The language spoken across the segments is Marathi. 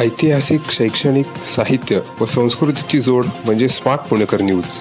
ऐतिहासिक शैक्षणिक साहित्य व संस्कृतीची जोड म्हणजे स्मार्ट पुणेकर न्यूज.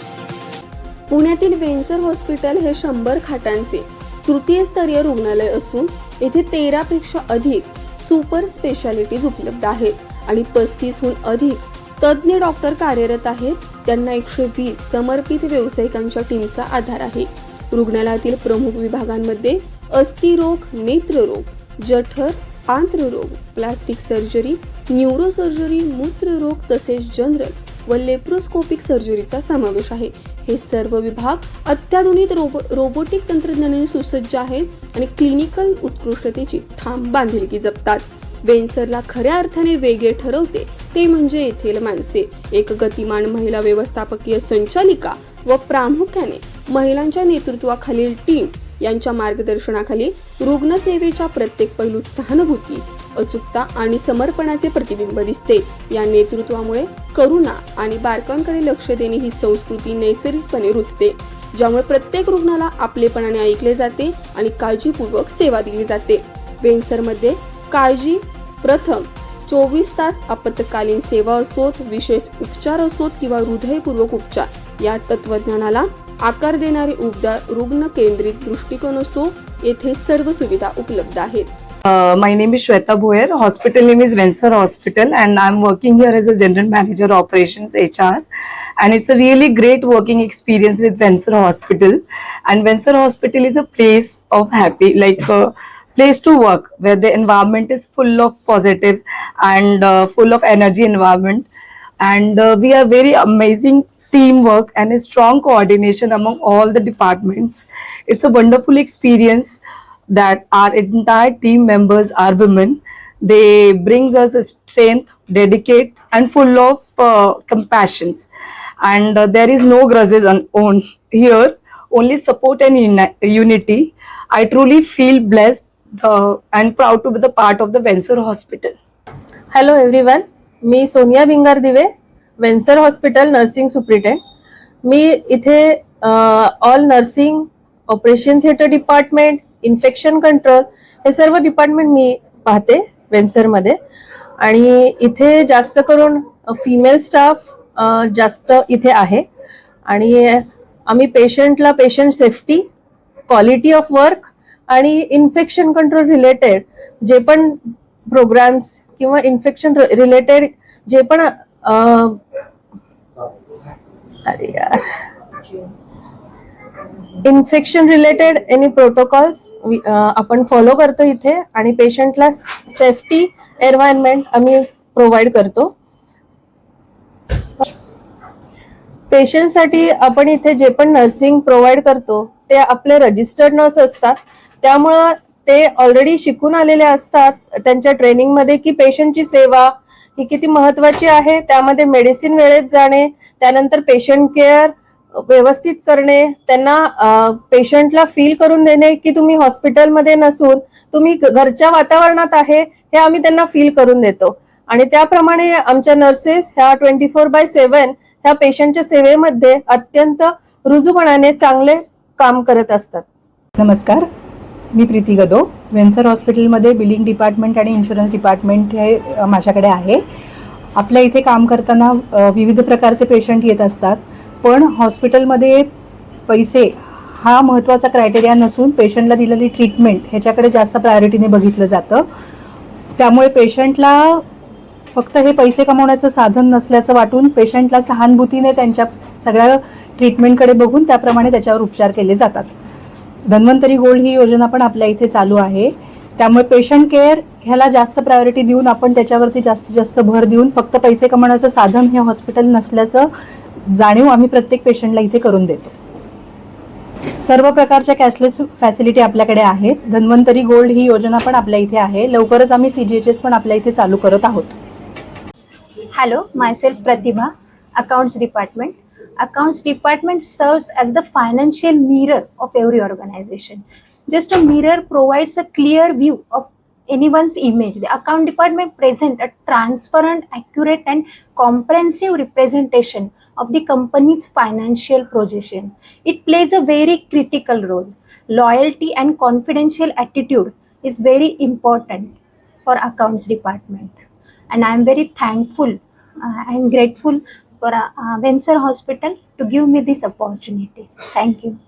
पुण्यातील वेंचर हॉस्पिटल हे शंभर खाटांचे तृतीय स्तरीय रुग्णालय असून येथे तेरापेक्षा अधिक सुपर स्पेशालिटीज उपलब्ध आहेत आणि पस्तीसहून अधिक तज्ज्ञ डॉक्टर कार्यरत आहेत. त्यांना एकशे वीस समर्पित व्यावसायिकांच्या टीमचा आधार आहे. रुग्णालयातील प्रमुख विभागांमध्ये अस्थिरोग नेत्ररोग जठर आंत्ररोग प्लास्टिक सर्जरी न्यूरोसर्जरी मूत्ररोग तसेच जनरल व लेप्रोस्कोपिक सर्जरीचा समावेश आहे. हे सर्व विभाग अत्याधुनिक रोबो रोबोटिक तंत्रज्ञानाने सुसज्ज आहेत आणि क्लिनिकल उत्कृष्टतेची ठाम बांधिलकी जपतात. वेन्सरला खऱ्या अर्थाने वेगळे ठरवते ते म्हणजे येथील माणसे. एक गतिमान महिला व्यवस्थापकीय संचालिका व प्रामुख्याने महिलांच्या नेतृत्वाखालील टीम यांच्या मार्गदर्शनाखाली रुग्णसेवेच्या प्रत्येक पैलूत सहानुभूती अचूकता आणि समर्पणाचे प्रतिबिंब दिसते. या नेतृत्वामुळे करुणा आणि बारकांकडे लक्ष देणे ही संस्कृती नैसर्गिकपणे रुजते ज्यामुळे प्रत्येक रुग्णाला आपलेपणाने ऐकले जाते आणि काळजीपूर्वक सेवा दिली जाते. वेन्सरमध्ये काळजी प्रथम चोवीस तास आपत्कालीन सेवा असोत विशेष उपचार असोत किंवा हृदयपूर्वक उपचार. या तत्वज्ञानाला आकार देणारे उबदार रुग्ण केंद्रित दृष्टिकोन असो येथे सर्व सुविधा उपलब्ध आहेत Uh, my name is Shweta Boyer. Hospital name is Venser Hospital, and I'm working here as a general manager operations HR. And it's a really great working experience with Venser Hospital. And Venser Hospital is a place of happy, like a place to work where the environment is full of positive and uh, full of energy environment. And uh, we are very amazing teamwork and a strong coordination among all the departments. It's a wonderful experience that our entire team members are women. They brings us a strength, dedicate, and full of uh, compassions. And uh, there is no grudges on, on here, only support and uni- unity. I truly feel blessed uh, and proud to be the part of the Venser Hospital. Hello everyone मी सोनिया भिंगार दिवे Vensar hospital nursing superintendent मी इथे all nursing operation theatre department infection control हे सर्व डिपार्टमेंट मी पाहते वेन्सरमध्ये. आणि इथे जास्त करून फिमेल स्टाफ जास्त इथे आहे. आणि आम्ही पेशंटला patient safety quality of work आणि इन्फेक्शन कंट्रोल रिलेटेड जे पण प्रोग्राम्स किंवा इन्फेक्शन रिलेटेड जे पण अरे यार. इन्फेक्शन रिलेटेड एनी प्रोटोकॉल्स आपण फॉलो करतो इथे आणि पेशंटला सेफ्टी एन्व्हायरमेंट आम्ही प्रोव्हाइड करतो. पेशंटसाठी आपण इथे जे पण नर्सिंग प्रोव्हाइड करतो ते आपले रजिस्टर्ड नर्स असतात. त्यामुळं ते ऑलरेडी शिकून आलेले असतात त्यांच्या ट्रेनिंगमध्ये की पेशंटची सेवा ही किती महत्वाची आहे त्यामध्ये मेडिसिन वेळेत जाणे त्यानंतर पेशंट केअर व्यवस्थित करणे त्यांना पेशंटला फील करून देणे की तुम्ही हॉस्पिटलमध्ये नसून तुम्ही घरच्या वातावरणात आहे हे आम्ही त्यांना फील करून देतो. आणि त्याप्रमाणे आमच्या नर्सेस ह्या ट्वेंटी फोर बाय सेवन ह्या पेशंटच्या सेवेमध्ये अत्यंत रुजूपणाने चांगले काम करत असतात. नमस्कार. मी प्रीती गदो. वेन्सर हॉस्पिटलमध्ये बिलिंग डिपार्टमेंट आणि इन्शुरन्स डिपार्टमेंट हे माझ्याकडे आहे. आपल्या इथे काम करताना विविध प्रकारचे पेशंट येत असतात. पण हॉस्पिटलमध्ये पैसे हा महत्त्वाचा क्रायटेरिया नसून पेशंटला दिलेली ट्रीटमेंट ह्याच्याकडे जास्त प्रायोरिटीने बघितलं जातं. त्यामुळे पेशंटला फक्त हे पैसे कमवण्याचं साधन नसल्याचं वाटून पेशंटला सहानुभूतीने त्यांच्या सगळ्या ट्रीटमेंटकडे बघून त्याप्रमाणे त्याच्यावर उपचार केले जातात. धन्वंतरी गोल्ड ही योजना पण आपल्या इथे चालू आहे. त्यामुळे पेशंट केअर ह्याला जास्त प्रायोरिटी देऊन आपण त्याच्यावरती जास्तीत जास्त भर देऊन फक्त पैसे कमवण्याचं साधन हे हॉस्पिटल नसल्याचं जाणीव आम्ही प्रत्येक पेशंटला इथे करून देतो. सर्व प्रकारच्या कॅशलेस फॅसिलिटी आपल्याकडे आहेत धन्वंतरी गोल्ड ही योजना पण आपल्या इथे आहे. लवकरच आम्ही सी जी एच एस पण आपल्या इथे चालू करत आहोत. Hello myself Pratibha accounts department Accounts Department serves as the financial mirror of every organization. Just a mirror provides a clear view of anyone's image. The account department present a transparent, accurate, and comprehensive representation of the company's financial position. It plays a very critical role. Loyalty and confidential attitude is very important for accounts department and I am very thankful uh, and grateful for uh, uh, Venser Hospital to give me this opportunity. Thank you.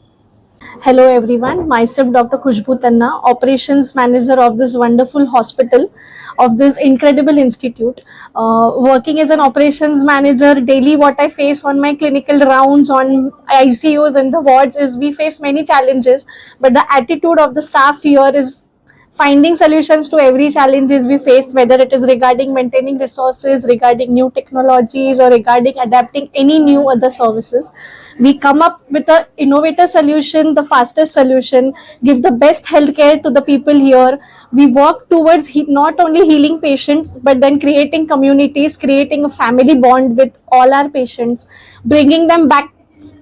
Hello everyone, myself Dr. Khushbu Tanna, operations manager of this wonderful hospital, of this incredible institute. Uh, working as an operations manager, daily what I face on my clinical rounds on ICUs and the wards is we face many challenges, but the attitude of the staff here is finding solutions to every challenges we face whether it is regarding maintaining resources regarding new technologies or regarding adapting any new other services we come up with a innovative solution the fastest solution give the best healthcare to the people here. We work towards he- not only healing patients but then creating communities creating a family bond with all our patients bringing them back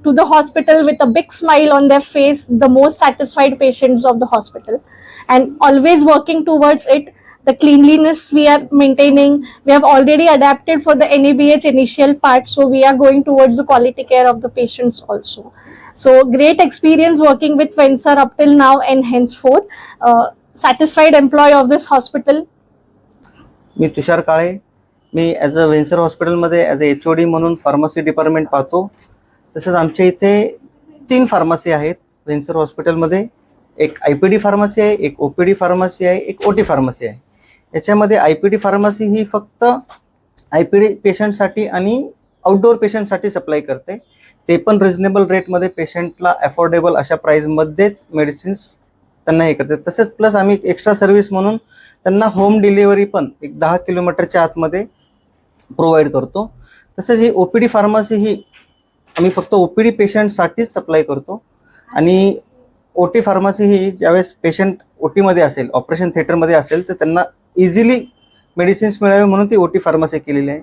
to the hospital with a big smile on their face, the most satisfied patients of the hospital, and always working towards it. The cleanliness we are maintaining, we have already adapted for the NABH initial part, so we are going towards the quality care of the patients also. So, great experience working with Vensar up till now and henceforth. Uh, satisfied employee of this hospital, मी तुषार काळे मी ॲज अ वेन्सर हॉस्पिटलमध्ये as a H O D म्हणून फार्मसी डिपार्टमेंट पाहतो तसंच आमच्या इथे तीन फार्मसी आहेत. वेन्सर हॉस्पिटलमध्ये एक आय पी डी फार्मसी आहे एक ओ पी डी फार्मसी आहे एक ओ टी फार्मसी आहे. याच्यामध्ये आय पी डी फार्मसी ही फक्त आय पी डी पेशंटसाठी आणि आउटडोअर पेशंटसाठी सप्लाय करते. ते पण रिजनेबल रेटमध्ये पेशंटला अफोर्डेबल अशा प्राईजमध्येच मेडिसिन्स त्यांना हे करते. तसेच प्लस आम्ही एक्स्ट्रा सर्व्हिस म्हणून त्यांना होम डिलिव्हरी पण एक दहा किलोमीटरच्या आतमध्ये प्रोव्हाइड करतो. तसेच ही ओ पी डी फार्मसी ही आम्ही फक्त ओ पी डी पेशंटसाठीच सप्लाय करतो. आणि ओ टी फार्मसी ही ज्यावेळेस पेशंट ओ टीमध्ये असेल ऑपरेशन थिएटरमध्ये असेल तर त्यांना इझिली मेडिसिन्स मिळावे म्हणून ती ओ टी फार्मसी केलेली आहे.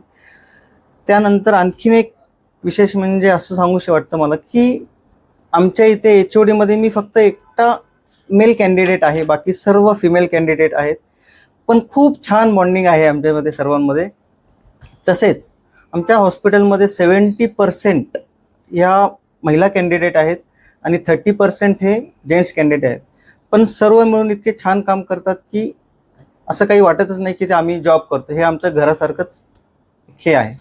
त्यानंतर आणखीन एक विशेष म्हणजे असं सांगूशी वाटतं मला की आमच्या इथे एच ओ डीमध्ये मी फक्त एकटा मेल कॅन्डिडेट आहे बाकी सर्व फिमेल कॅन्डिडेट आहेत. पण खूप छान बॉन्डिंग आहे आमच्यामध्ये सर्वांमध्ये. तसेच आमच्या हॉस्पिटलमध्ये सेवन्टी पर्सेंट या महिला कॅन्डिडेट आहेत आणि थर्टी पर्सेंट हे जेंट्स कॅन्डिडेट आहेत. पण सर्व मिळून इतके छान काम करतात की असं काही वाटतच नाही की ते आम्ही जॉब करतो. हे आमचं घरासारखंच हे आहे.